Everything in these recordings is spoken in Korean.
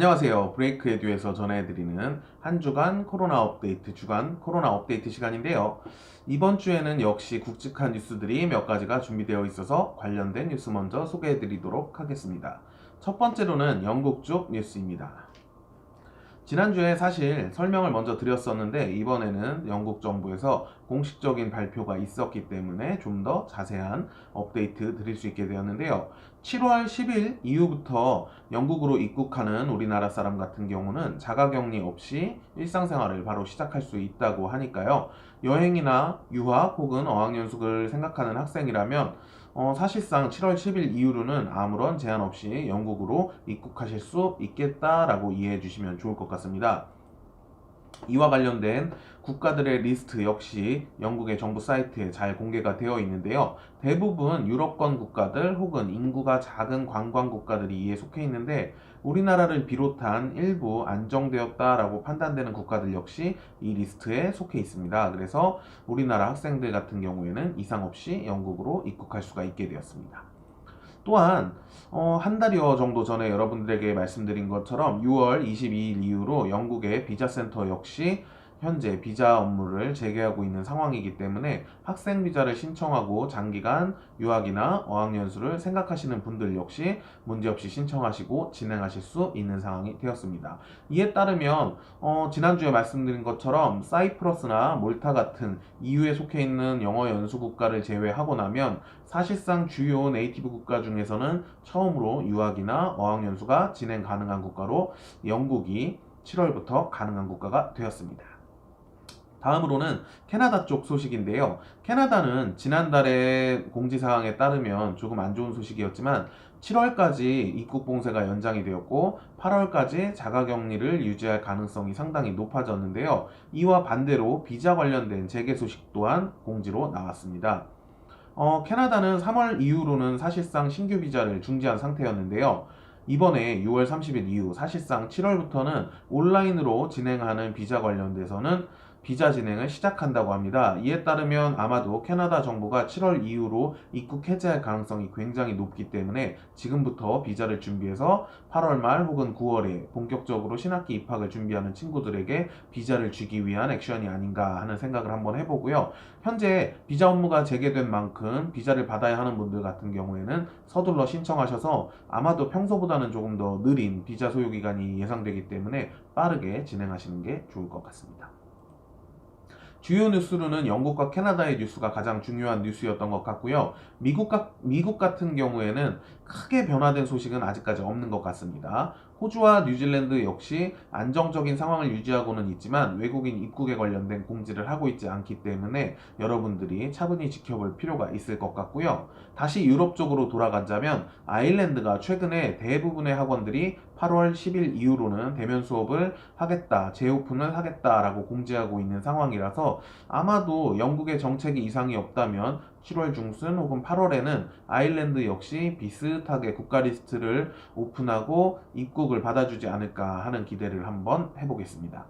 안녕하세요. 브레이크 에듀에서 전해드리는 한 주간 코로나 업데이트 주간 코로나 업데이트 시간인데요. 이번 주에는 역시 굵직한 뉴스들이 몇 가지가 준비되어 있어서 관련된 뉴스 먼저 소개해드리도록 하겠습니다. 첫 번째로는 영국 쪽 뉴스입니다. 지난주에 사실 설명을 먼저 드렸었는데 이번에는 영국 정부에서 공식적인 발표가 있었기 때문에 좀 더 자세한 업데이트 드릴 수 있게 되었는데요. 7월 10일 이후부터 영국으로 입국하는 우리나라 사람 같은 경우는 자가격리 없이 일상생활을 바로 시작할 수 있다고 하니까요. 여행이나 유학 혹은 어학연수를 생각하는 학생이라면 어, 사실상 7월 10일 이후로는 아무런 제한 없이 영국으로 입국하실 수 있겠다라고 이해해 주시면 좋을 것 같습니다. 이와 관련된 국가들의 리스트 역시 영국의 정부 사이트에 잘 공개가 되어 있는데요. 대부분 유럽권 국가들 혹은 인구가 작은 관광 국가들이 이에 속해 있는데 우리나라를 비롯한 일부 안정되었다라고 판단되는 국가들 역시 이 리스트에 속해 있습니다. 그래서 우리나라 학생들 같은 경우에는 이상 없이 영국으로 입국할 수가 있게 되었습니다. 또한 어, 한 달여 정도 전에 여러분들에게 말씀드린 것처럼 6월 22일 이후로 영국의 비자 센터 역시 현재 비자 업무를 재개하고 있는 상황이기 때문에 학생 비자를 신청하고 장기간 유학이나 어학연수를 생각하시는 분들 역시 문제없이 신청하시고 진행하실 수 있는 상황이 되었습니다. 이에 따르면 어, 지난주에 말씀드린 것처럼 사이프러스나 몰타 같은 EU에 속해 있는 영어 연수 국가를 제외하고 나면 사실상 주요 네이티브 국가 중에서는 처음으로 유학이나 어학연수가 진행 가능한 국가로 영국이 7월부터 가능한 국가가 되었습니다. 다음으로는 캐나다 쪽 소식인데요. 캐나다는 지난달에 공지사항에 따르면 조금 안 좋은 소식이었지만 7월까지 입국 봉쇄가 연장이 되었고 8월까지 자가 격리를 유지할 가능성이 상당히 높아졌는데요. 이와 반대로 비자 관련된 재개 소식 또한 공지로 나왔습니다. 어, 캐나다는 3월 이후로는 사실상 신규 비자를 중지한 상태였는데요. 이번에 6월 30일 이후 사실상 7월부터는 온라인으로 진행하는 비자 관련돼서는 비자 진행을 시작한다고 합니다. 이에 따르면 아마도 캐나다 정부가 7월 이후로 입국 해제할 가능성이 굉장히 높기 때문에 지금부터 비자를 준비해서 8월 말 혹은 9월에 본격적으로 신학기 입학을 준비하는 친구들에게 비자를 주기 위한 액션이 아닌가 하는 생각을 한번 해보고요. 현재 비자 업무가 재개된 만큼 비자를 받아야 하는 분들 같은 경우에는 서둘러 신청하셔서 아마도 평소보다는 조금 더 느린 비자 소요 기간이 예상되기 때문에 빠르게 진행하시는 게 좋을 것 같습니다. 주요 뉴스로는 영국과 캐나다의 뉴스가 가장 중요한 뉴스였던 것 같고요. 미국, 가, 미국 같은 경우에는 크게 변화된 소식은 아직까지 없는 것 같습니다. 호주와 뉴질랜드 역시 안정적인 상황을 유지하고는 있지만 외국인 입국에 관련된 공지를 하고 있지 않기 때문에 여러분들이 차분히 지켜볼 필요가 있을 것 같고요. 다시 유럽 쪽으로 돌아가자면 아일랜드가 최근에 대부분의 학원들이 8월 10일 이후로는 대면 수업을 하겠다, 재오픈을 하겠다라고 공지하고 있는 상황이라서 아마도 영국의 정책이 이상이 없다면 7월 중순 혹은 8월에는 아일랜드 역시 비슷하게 국가 리스트를 오픈하고 입국을 받아주지 않을까 하는 기대를 한번 해보겠습니다.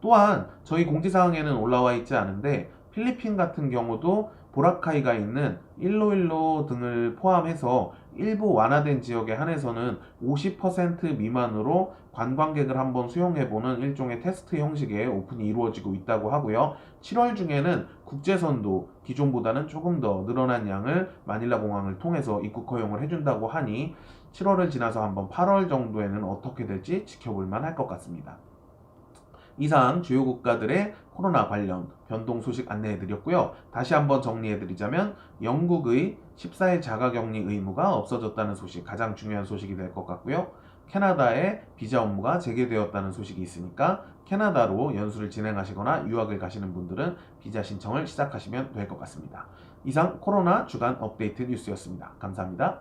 또한 저희 공지사항에는 올라와 있지 않은데 필리핀 같은 경우도 보라카이가 있는 일로일로 등을 포함해서 일부 완화된 지역에 한해서는 50% 미만으로 관광객을 한번 수용해보는 일종의 테스트 형식의 오픈이 이루어지고 있다고 하고요. 7월 중에는 국제선도 기존보다는 조금 더 늘어난 양을 마닐라 공항을 통해서 입국 허용을 해준다고 하니 7월을 지나서 한번 8월 정도에는 어떻게 될지 지켜볼 만할 것 같습니다. 이상 주요 국가들의 코로나 관련 변동 소식 안내해 드렸고요. 다시 한번 정리해 드리자면 영국의 14일 자가 격리 의무가 없어졌다는 소식 가장 중요한 소식이 될 것 같고요. 캐나다의 비자 업무가 재개되었다는 소식이 있으니까 캐나다로 연수를 진행하시거나 유학을 가시는 분들은 비자 신청을 시작하시면 될 것 같습니다. 이상 코로나 주간 업데이트 뉴스였습니다. 감사합니다.